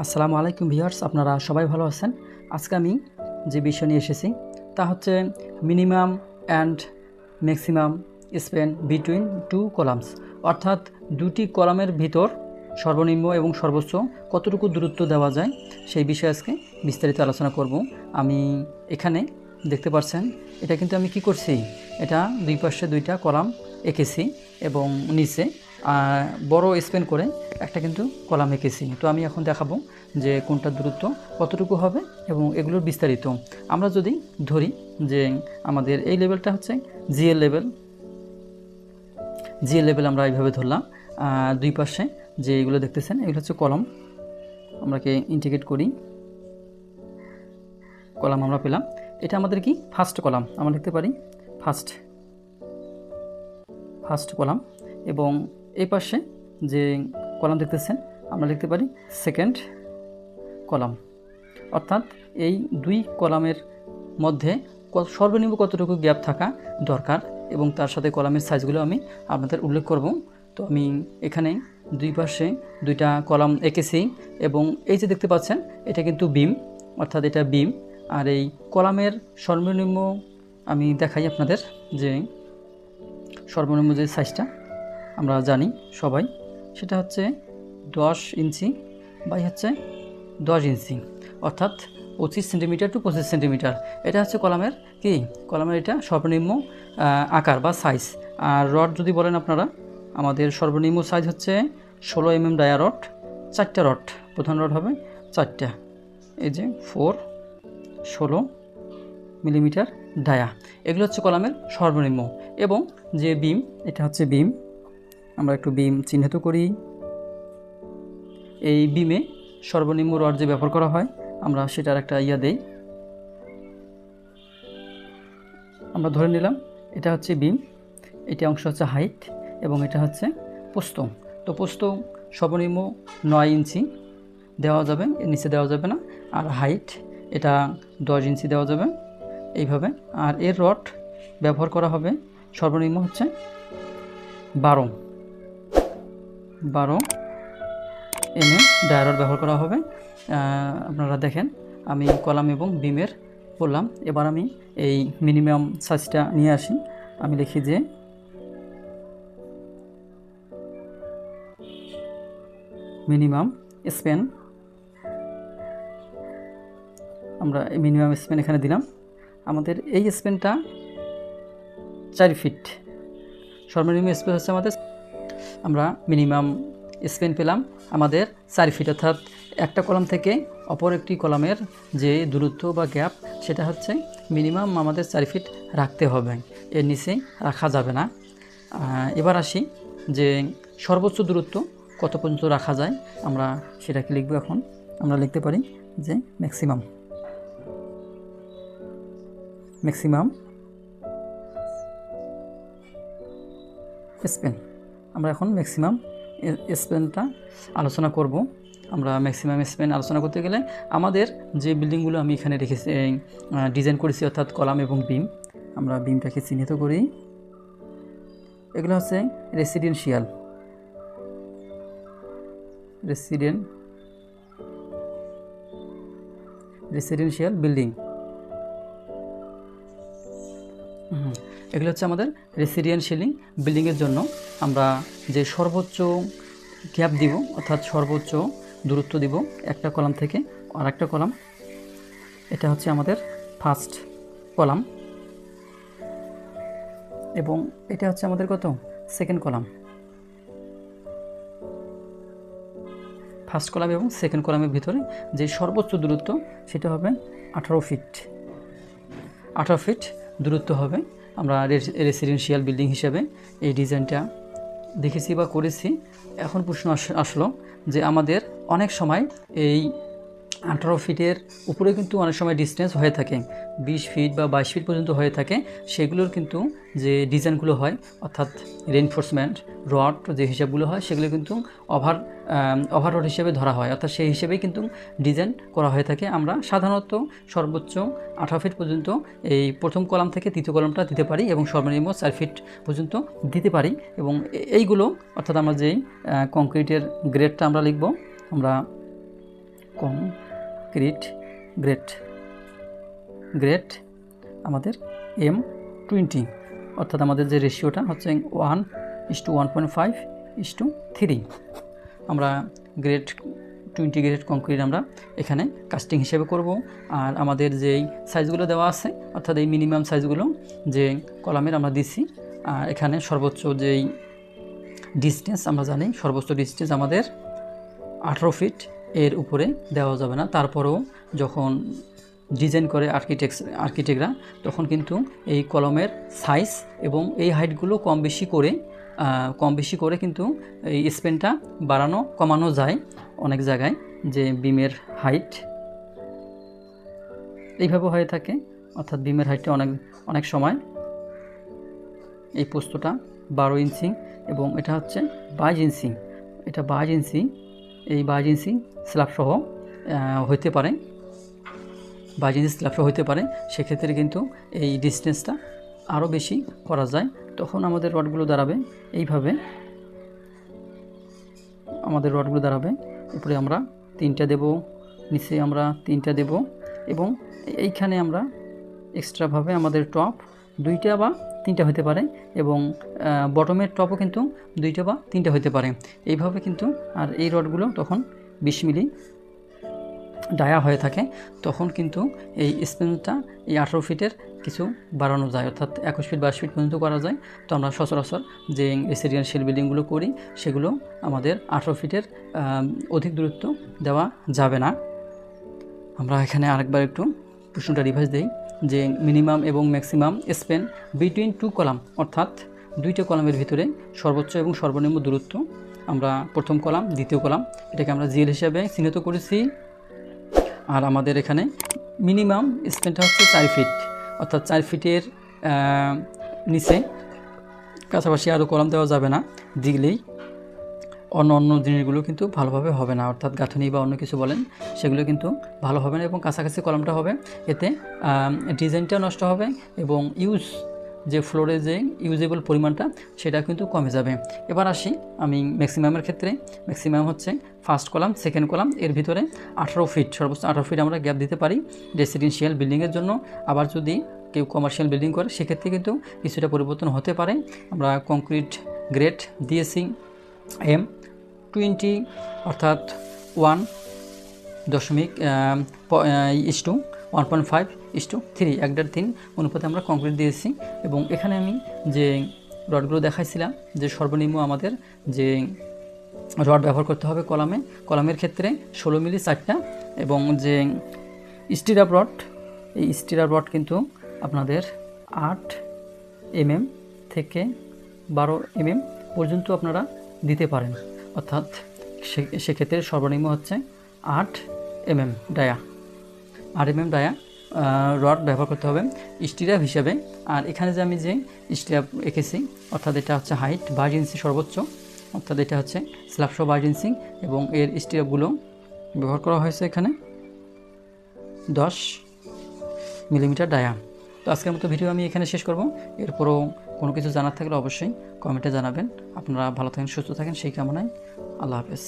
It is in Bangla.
আসসালামু আলাইকুম ভিউয়ার্স, আপনারা সবাই ভালো আছেন? আজকে আমি যে বিষয় নিয়ে এসেছি, তা হচ্ছে minimum and maximum span between two columns. অর্থাৎ দুটি কলামের ভিতর সর্বনিম্ন এবং সর্বোচ্চ কতটুকু দূরত্ব দেওয়া যায়, সেই বিষয়ে আজকে বিস্তারিত আলোচনা করব। আমি এখানে দেখতে পাচ্ছেন, এটা কিন্তু আমি কি করছি, এটা দুই পাশে দুইটা কলাম এঁকেছি এবং নিচে বড় স্পেন করে একটা কিন্তু কলাম এঁকেছি। তো আমি এখন দেখাবো যে কোনটা দূরত্ব কতটুকু হবে এবং এগুলোর বিস্তারিত। আমরা যদি ধরি যে আমাদের এই লেভেলটা হচ্ছে জিএল লেভেল জিএল লেভেল আমরা এইভাবে ধরলাম। দুই পাশে যে এগুলো দেখতেছেন, এগুলো হচ্ছে কলম। আমরাকে ইন্টিগ্রেট করি। কলাম আমরা পেলাম। এটা আমাদের কি? First column. আমরা লিখতে পারি ফার্স্ট ফার্স্ট কলাম এবং এই পাশে যে কলাম দেখতেছেন, আমরা লিখতে পারি সেকেন্ড কলাম। অর্থাৎ এই দুই কলামের মধ্যে সর্বনিম্ন কতটুকু গ্যাপ থাকা দরকার এবং তার সাথে কলামের সাইজগুলো আমি আপনাদের উল্লেখ করব। তো আমি এখানে দুই পাশে দুইটা কলাম এঁকেছি এবং এই যে দেখতে পাচ্ছেন, এটা কিন্তু বিম, অর্থাৎ এটা বিম। আর এই কলামের সর্বনিম্ন আমি দেখাই আপনাদের যে সর্বনিম্ন যে সাইজটা আমরা জানি সবাই, সেটা হচ্ছে দশ ইঞ্চি বাই হচ্ছে দশ ইঞ্চি, অর্থাৎ পঁচিশ সেন্টিমিটার টু পঁচিশ সেন্টিমিটার। এটা হচ্ছে কলামের কি? কলামের এটা সর্বনিম্ন আকার বা সাইজ আর রড যদি বলেন আপনারা, আমাদের সর্বনিম্ন সাইজ হচ্ছে ষোলো এম এম ডায়া রড চারটা রড প্রধান রড হবে চারটা। এই যে ফোর ষোলো মিলিমিটার ডায়া এগুলো হচ্ছে কলামের সর্বনিম্ন। এবং যে বিম এটা হচ্ছে বিম আমরা একটু বিম চিহ্নিত করি। এই বিমে সর্বনিম্ন রড যে ব্যবহার করা হয়, আমরা সেটার একটা ইয়া দেই। আমরা ধরে নিলাম, এটা হচ্ছে বিম, এটা অংশ হচ্ছে হাইট, এবং এটা হচ্ছে পোস্ত। তো পোস্ত সর্বনিম্ন নয় ইঞ্চি দেওয়া যাবে, এর নিচে দেওয়া যাবে না। আর হাইট, এটা দশ ইঞ্চি দেওয়া যাবে। এইভাবে। আর এর রড ব্যবহার করা হবে সর্বনিম্ন হচ্ছে বারো। বারো। এম এম ডায়ারড ব্যবহার করা হবে। আপনারা দেখেন, আমি কলাম এবং বিমের বললাম। এবার আমি এই মিনিমাম সাইজটা নিয়ে আসি। আমি লিখি যে, মিনিমাম স্পেন। আমরা মিনিমাম স্পেন এখানে দিলাম। আমাদের এই স্পেনটা চার ফিট। সর্বনিম্ন স্পেন হচ্ছে আমাদের আমরা মিনিমাম স্পেন পেলাম আমাদের চার ফিট অর্থাৎ একটা কলাম থেকে অপর একটি কলামের যে দূরত্ব বা গ্যাপ সেটা হচ্ছে মিনিমাম আমাদের চার ফিট রাখতে হবে। এর নিচে রাখা যাবে না। এবার আসি যে সর্বোচ্চ দূরত্ব কত পর্যন্ত রাখা যায়, আমরা সেটাকে লিখব এখন। আমরা লিখতে পারি যে ম্যাক্সিমাম ম্যাক্সিমাম স্পেন আমরা এখন ম্যাক্সিমাম স্পেনটা আলোচনা করব। আমরা ম্যাক্সিমাম স্পেন আলোচনা করতে গেলে আমাদের যে বিল্ডিংগুলো আমি এখানে রেখেছি ডিজাইন করেছি অর্থাৎ কলাম এবং বিম আমরা বিমটাকে চিহ্নিত করি। এগুলো হচ্ছে রেসিডেন্সিয়াল রেসিডেন্ট রেসিডেন্সিয়াল বিল্ডিং এগুলো হচ্ছে আমাদের রেসিডেন্সিয়ালি বিল্ডিংয়ের জন্য। আমরা যে সর্বোচ্চ গ্যাপ দিব, অর্থাৎ সর্বোচ্চ দূরত্ব দিব একটা কলাম থেকে আর একটা কলাম এটা হচ্ছে আমাদের ফার্স্ট কলাম এবং এটা হচ্ছে আমাদের কত? সেকেন্ড কলাম ফার্স্ট কলাম এবং সেকেন্ড কলামের ভিতরে যে সর্বোচ্চ দূরত্ব, সেটা হবে আঠারো ফিট আঠারো ফিট দূরত্ব হবে আমরা রেসিডেন্সিয়াল বিল্ডিং হিসাবে এই ডিজাইনটা দেখেছি বা করেছি। এখন প্রশ্ন আস- আসলো যে আমাদের অনেক সময় এই আঠারো ফিটের উপরে কিন্তু অনেক সময় ডিস্টেন্স হয়ে থাকে। বিশ ফিট বা বাইশ ফিট পর্যন্ত হয়ে থাকে। সেগুলোর কিন্তু যে ডিজাইনগুলো হয়, অর্থাৎ রেনফোর্সমেন্ট রড যে হিসাবগুলো হয়, সেগুলো কিন্তু ওভার ওভার রড হিসেবে ধরা হয়। অর্থাৎ সেই হিসেবেই কিন্তু ডিজাইন করা হয়ে থাকে। আমরা সাধারণত সর্বোচ্চ আঠারো ফিট পর্যন্ত এই প্রথম কলাম থেকে তৃতীয় কলামটা দিতে পারি এবং সর্বনিম্ন চার ফিট পর্যন্ত দিতে পারি। এবং এইগুলো, অর্থাৎ আমরা যেই কংক্রিটের গ্রেডটা আমরা লিখব, আমরা কংক্রিট গ্রেট গ্রেট আমাদের এম টোয়েন্টি, অর্থাৎ আমাদের যে রেশিওটা হচ্ছে one is to one point five is to three আমরা গ্রেড টোয়েন্টি গ্রেড কংক্রিট আমরা এখানে কাস্টিং হিসেবে করব। আর আমাদের যেই সাইজগুলো দেওয়া আছে, অর্থাৎ এই মিনিমাম সাইজগুলো যে কলামের আমরা দিছি, আর এখানে সর্বোচ্চ যেই ডিস্টেন্স আমরা জানি, সর্বোচ্চ ডিস্টেন্স আমাদের আঠেরো ফিট এর উপরে দেওয়া যাবে না। তারপরেও যখন ডিজাইন করে আর্কিটেক্ট আর্কিটেক্টরা তখন কিন্তু এই কলমের সাইজ এবং এই হাইটগুলো কম বেশি করে কম বেশি করে কিন্তু এই স্পেনটা বাড়ানো, কমানো যায় অনেক জায়গায় যে বিমের হাইট এইভাবে হয়ে থাকে, অর্থাৎ বিমের হাইটটা অনেক অনেক সময়। এই পোস্তটা বারো ইঞ্চি এবং এটা হচ্ছে বাইশ ইঞ্চি। এটা বাইশ ইঞ্চি, এই বাইশ ইঞ্চি স্ল্যাবসহ হইতে পারে। বাইশ ইঞ্চি স্ল্যাবসহ হইতে পারে। সেক্ষেত্রে কিন্তু এই ডিস্টেন্সটা আরও বেশি করা যায়। তখন আমাদের রডগুলো দাঁড়াবে এইভাবে। আমাদের রডগুলো দাঁড়াবে। উপরে আমরা তিনটা দেব, নিচে আমরা তিনটা দেব এবং এইখানে আমরা এক্সট্রাভাবে আমাদের টপ দুইটা বা তিনটা হতে পারে এবং বটমের টপও কিন্তু দুইটা বা তিনটা হতে পারে। এইভাবে কিন্তু আর এই রডগুলো তখন বিশ মিলি ডায়া হয়ে থাকে, তখন কিন্তু এই স্পেনটা এই আঠারো ফিটের কিছু বাড়ানো যায়, অর্থাৎ একুশ ফিট বাইশ ফিট পর্যন্ত করা যায়। তো আমরা সচরাচর যে রেসিডেন্সিয়াল বিল্ডিংগুলো করি, সেগুলো আমাদের আঠারো ফিটের অধিক দূরত্ব দেওয়া যাবে না। আমরা এখানে আরেকবার একটু প্রশ্নটা রিভাইজ দিই, যে মিনিমাম এবং maximum span between two column অর্থাৎ দুইটা কলামের ভিতরে সর্বোচ্চ এবং সর্বনিম্ন দূরত্ব আমরা প্রথম কলাম, দ্বিতীয় কলাম। এটাকে আমরা জিএল হিসাবে চিহ্নিত করেছি। আর আমাদের এখানে মিনিমাম স্পেনটা হচ্ছে চার ফিট। অর্থাৎ চার ফিটের নিচে কাছাকাছি আরও কলাম দেওয়া যাবে না, দিলেই অন্য অন্য জিনিসগুলো কিন্তু ভালোভাবে হবে না। অর্থাৎ গাঁথনি বা অন্য কিছু বলেন, সেগুলো কিন্তু ভালো হবে না এবং কাছাকাছি কলমটা হবে। এতে ডিজাইনটা নষ্ট হবে এবং ইউজ যে ফ্লোরে যে ইউজেবল পরিমাণটা, সেটা কিন্তু কমে যাবে। এবার আসি আমি ম্যাক্সিমামের ক্ষেত্রে। ম্যাক্সিমাম হচ্ছে ফার্স্ট কলাম, সেকেন্ড কলাম, এর ভিতরে আঠারো ফিট, সর্বোচ্চ আঠারো ফিট আমরা গ্যাপ দিতে পারি রেসিডেন্সিয়াল বিল্ডিংয়ের জন্য। আবার যদি কেউ কমার্শিয়াল বিল্ডিং করে, সেক্ষেত্রে কিন্তু কিছুটা পরিবর্তন হতে পারে। আমরা কংক্রিট গ্রেড দিয়েছি এম টোয়েন্টি অর্থাৎ ওয়ান দশমিক is to. One point five is to three এক দেড় তিন অনুপাতে আমরা কংক্রিট দিয়েছি। এবং এখানে আমি যে রডগুলো দেখাইছিলাম, যে সর্বনিম্ন আমাদের যে রড ব্যবহার করতে হবে কলামে, কলামের ক্ষেত্রে ষোলো মিলি চারটা এবং যে স্টিরাপ রড, এই স্টিরাপ রড কিন্তু আপনাদের আট এমএম থেকে বারো এমএম পর্যন্ত আপনারা দিতে পারেন। অর্থাৎ সেক্ষেত্রে সর্বনিম্ন হচ্ছে আট এমএম ডায়া। আট এমএম ডায়া রড ব্যবহার করতে হবে, স্টিরাপ হিসাবে। আর এখানে যে আমি যে স্টিরাপ এঁকেছি, অর্থাৎ এটা হচ্ছে হাইট বাইশ ইঞ্চি সর্বোচ্চ, অর্থাৎ এটা হচ্ছে স্ল্যাবশো বাইশ ইঞ্চি, এবং এর স্টিরাপগুলো ব্যবহার করা হয়েছে এখানে দশ মিলিমিটার ডায়া। তো আজকের মতো ভিডিও আমি এখানে শেষ করব। এরপরও কোনো কিছু জানার থাকলে অবশ্যই কমেন্টে জানাবেন। আপনারা ভালো থাকেন, সুস্থ থাকেন, সেই কামনায় আল্লাহ হাফেজ।